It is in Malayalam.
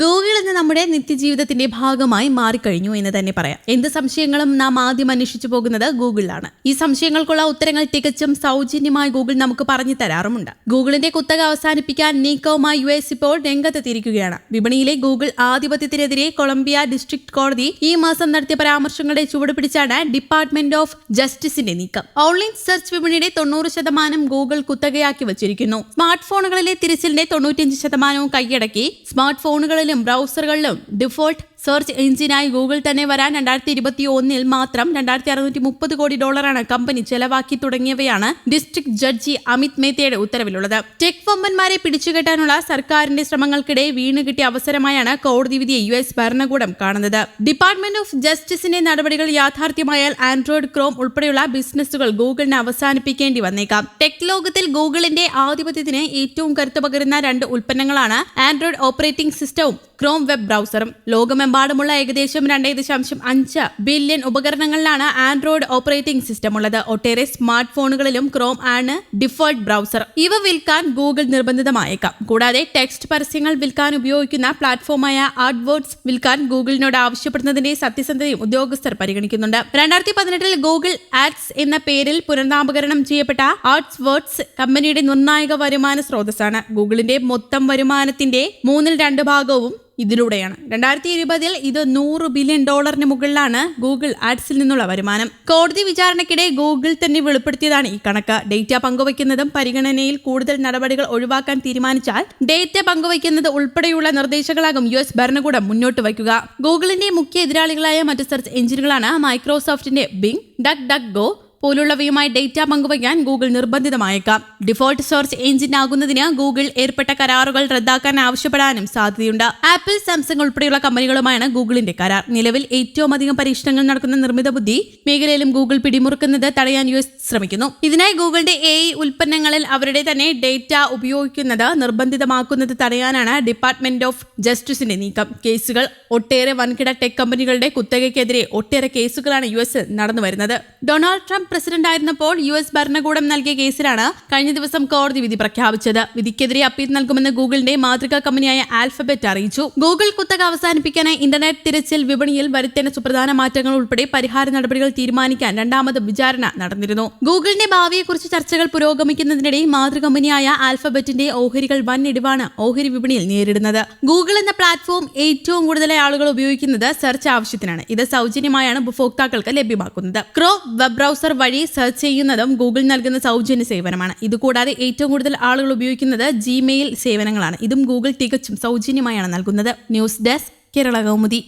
ഗൂഗിൾ ഇന്ന് നമ്മുടെ നിത്യജീവിതത്തിന്റെ ഭാഗമായി മാറിക്കഴിഞ്ഞു എന്ന് തന്നെ പറയാം. എന്ത് സംശയങ്ങളും നാം ആദ്യം അന്വേഷിച്ചു പോകുന്നത് ഗൂഗിളിലാണ്. ഈ സംശയങ്ങൾക്കുള്ള ഉത്തരങ്ങൾ തികച്ചും സൗജന്യമായി ഗൂഗിൾ നമുക്ക് പറഞ്ഞു തരാറുമുണ്ട്. ഗൂഗിളിന്റെ കുത്തക അവസാനിപ്പിക്കാൻ നീക്കവുമായി യു എസ് ഇപ്പോൾ രംഗത്തെത്തിയിരിക്കുകയാണ്. വിപണിയിലെ ഗൂഗിൾ ആധിപത്യത്തിനെതിരെ കൊളംബിയ ഡിസ്ട്രിക്ട് കോടതി ഈ മാസം നടത്തിയ പരാമർശങ്ങളുടെ ചുവട് പിടിച്ചാണ് ഡിപ്പാർട്ട്മെന്റ് ഓഫ് ജസ്റ്റിസിന്റെ നീക്കം. ഓൺലൈൻ സെർച്ച് വിപണിയുടെ തൊണ്ണൂറ് ശതമാനം ഗൂഗിൾ കുത്തകയാക്കി വച്ചിരിക്കുന്നു. സ്മാർട്ട് ഫോണുകളിലെ തിരച്ചിലിന്റെ തൊണ്ണൂറ്റിയഞ്ച് ശതമാനവും കൈയടക്കി സ്മാർട്ട് ഫോണുകളിലും ബ്രൗസറുകളിലും ഡിഫോൾട്ട് സെർച്ച് എഞ്ചിനായി ഗൂഗിൾ തന്നെ വരാൻ രണ്ടായിരത്തി ഇരുപത്തി ഒന്നിൽ മാത്രം രണ്ടായിരത്തി അറുന്നൂറ്റി മുപ്പത് കോടി ഡോളറാണ് കമ്പനി ചെലവാക്കി തുടങ്ങിയവയാണ് ഡിസ്ട്രിക്ട് ജഡ്ജി അമിത് മേത്തയുടെ ഉത്തരവിലുള്ളത്. ടെക് വമ്പന്മാരെ പിടിച്ചുകെട്ടാനുള്ള സർക്കാരിന്റെ ശ്രമങ്ങൾക്കിടെ വീണുകിട്ടിയ അവസരമായാണ് കോടതി വിധിയെ യു എസ് ഭരണകൂടം കാണുന്നത്. ഡിപ്പാർട്ട്മെന്റ് ഓഫ് ജസ്റ്റിസിന്റെ നടപടികൾ യാഥാർത്ഥ്യമായാൽ ആൻഡ്രോയിഡ് ക്രോം ഉൾപ്പെടെയുള്ള ബിസിനസ്സുകൾ ഗൂഗിളിന് അവസാനിപ്പിക്കേണ്ടി വന്നേക്കാം. ടെക് ലോകത്തിൽ ഗൂഗിളിന്റെ ആധിപത്യത്തിന് ഏറ്റവും കരുത്തു പകരുന്ന രണ്ട് ഉൽപ്പന്നങ്ങളാണ് ആൻഡ്രോയിഡ് ഓപ്പറേറ്റിംഗ് സിസ്റ്റവും ക്രോം വെബ് ബ്രൗസറും ലോകമെമ്പാടുമുള്ള ഏകദേശം രണ്ടേ ദശാംശം അഞ്ച് ബില്യൺ ഉപകരണങ്ങളിലാണ് ആൻഡ്രോയിഡ് ഓപ്പറേറ്റിംഗ് സിസ്റ്റം ഉള്ളത്. ഒട്ടേറെ സ്മാർട്ട് ഫോണുകളിലും ക്രോം ആണ് ഡിഫോൾട്ട് ബ്രൗസർ ഇവ വിൽക്കാൻ ഗൂഗിൾ നിർബന്ധിതമായേക്കാം. കൂടാതെ ടെക്സ്റ്റ് പരസ്യങ്ങൾ വിൽക്കാൻ ഉപയോഗിക്കുന്ന പ്ലാറ്റ്ഫോമായ ആഡ്വേർഡ്സ് വിൽക്കാൻ ഗൂഗിളിനോട് ആവശ്യപ്പെടുന്നതിന്റെ സത്യസന്ധതയും ഉദ്യോഗസ്ഥർ പരിഗണിക്കുന്നുണ്ട്. രണ്ടായിരത്തി പതിനെട്ടിൽ ഗൂഗിൾ ആഡ്സ് എന്ന പേരിൽ പുനർനാമകരണം ചെയ്യപ്പെട്ട ആർട്സ് വേർഡ്സ് കമ്പനിയുടെ നിർണായക വരുമാന സ്രോതസ്സാണ്. ഗൂഗിളിന്റെ മൊത്തം വരുമാനത്തിന്റെ മൂന്നിൽ രണ്ട് ഭാഗവും ഇതിലൂടെയാണ്. രണ്ടായിരത്തി ഇരുപതിൽ ഇത് നൂറ് ബില്യൺ ഡോളറിന് മുകളിലാണ് ഗൂഗിൾ ആഡ്സിൽ നിന്നുള്ള വരുമാനം. കോടതി വിചാരണയ്ക്കിടെ ഗൂഗിൾ തന്നെ വെളിപ്പെടുത്തിയതാണ് ഈ കണക്ക്. ഡേറ്റ പങ്കുവയ്ക്കുന്നതും പരിഗണനയിൽ കൂടുതൽ നടപടികൾ ഒഴിവാക്കാൻ തീരുമാനിച്ചാൽ ഡേറ്റ പങ്കുവയ്ക്കുന്നത് ഉൾപ്പെടെയുള്ള നിർദ്ദേശങ്ങളാകും യു എസ് ഭരണകൂടം മുന്നോട്ട് വയ്ക്കുക. ഗൂഗിളിന്റെ മുഖ്യ എതിരാളികളായ മറ്റ് സെർച്ച് എഞ്ചിനുകളാണ് മൈക്രോസോഫ്റ്റിന്റെ ബിങ് ഡക് ഡക് ഗോ പോലുള്ളവയുമായി ഡേറ്റ പങ്കുവയ്ക്കാൻ ഗൂഗിൾ നിർബന്ധിതമായേക്കാം. ഡിഫോൾട്ട് സെർച്ച് എഞ്ചിൻ ആകുന്നതിന് ഗൂഗിൾ ഏർപ്പെട്ട കരാറുകൾ റദ്ദാക്കാൻ ആവശ്യപ്പെടാനും സാധ്യതയുണ്ട്. ആപ്പിൾ സാംസങ് ഉൾപ്പെടെയുള്ള കമ്പനികളുമായാണ് ഗൂഗിളിന്റെ കരാർ. നിലവിൽ ഏറ്റവും അധികം പരീക്ഷണങ്ങൾ നടക്കുന്ന നിർമ്മിത ബുദ്ധി മേഖലയിലും ഗൂഗിൾ പിടിമുറുക്കുന്നത് തടയാൻ യു എസ് ശ്രമിക്കുന്നു. ഇതിനായി ഗൂഗിളിന്റെ എ ഉൽപ്പന്നങ്ങളിൽ അവരുടെ തന്നെ ഡേറ്റ ഉപയോഗിക്കുന്നത് നിർബന്ധിതമാക്കുന്നത് തടയാനാണ് ഡിപ്പാർട്ട്മെന്റ് ഓഫ് ജസ്റ്റിസിന്റെ നീക്കം. കേസുകൾ ഒട്ടേറെ വൻകിട ടെക് കമ്പനികളുടെ കുത്തകയ്ക്കെതിരെ ഒട്ടേറെ കേസുകളാണ് യു നടന്നു വരുന്നത് ഡൊണാൾഡ് ട്രംപ് പ്രസിഡന്റ് ആയിരുന്നപ്പോൾ യു എസ് ഭരണകൂടം നൽകിയ കേസിലാണ് കഴിഞ്ഞ ദിവസം കോടതി വിധി പ്രഖ്യാപിച്ചത്. വിധിക്കെതിരെ അപ്പീൽ നൽകുമെന്ന് ഗൂഗിളിന്റെ മാതൃകാ കമ്പനിയായ ആൽഫബെറ്റ് അറിയിച്ചു. ഗൂഗിൾ കുത്തക അവസാനിപ്പിക്കാനായി ഇന്റർനെറ്റ് തിരച്ചിൽ വിപണിയിൽ വരുത്തേണ്ട സുപ്രധാന മാറ്റങ്ങൾ ഉൾപ്പെടെ പരിഹാര നടപടികൾ തീരുമാനിക്കാൻ രണ്ടാമത് വിചാരണ നടന്നിരുന്നു. ഗൂഗിളിന്റെ ഭാവിയെക്കുറിച്ച് ചർച്ചകൾ പുരോഗമിക്കുന്നതിനിടെ മാതൃകമ്പനിയായ ആൽഫബറ്റിന്റെ ഓഹരികൾ വൻ ഇടിവാണ് ഓഹരി വിപണിയിൽ നേരിടുന്നത്. ഗൂഗിൾ എന്ന പ്ലാറ്റ്ഫോം ഏറ്റവും കൂടുതൽ ആളുകൾ ഉപയോഗിക്കുന്നത് സെർച്ച് ആവശ്യത്തിനാണ്. ഇത് സൗജന്യമായാണ് ഉപഭോക്താക്കൾക്ക് ലഭ്യമാക്കുന്നത്. ക്രോ വെബ് ബ്രൗസർ വഴി സെർച്ച് ചെയ്യുന്നതും ഗൂഗിൾ നൽകുന്ന സൗജന്യ സേവനമാണ്. ഇതുകൂടാതെ ഏറ്റവും കൂടുതൽ ആളുകൾ ഉപയോഗിക്കുന്നത് ജിമെയിൽ സേവനങ്ങളാണ്. ഇതും ഗൂഗിൾ തികച്ചും സൗജന്യമായാണ് നൽകുന്നത്. News desk Kerala Kaumudi.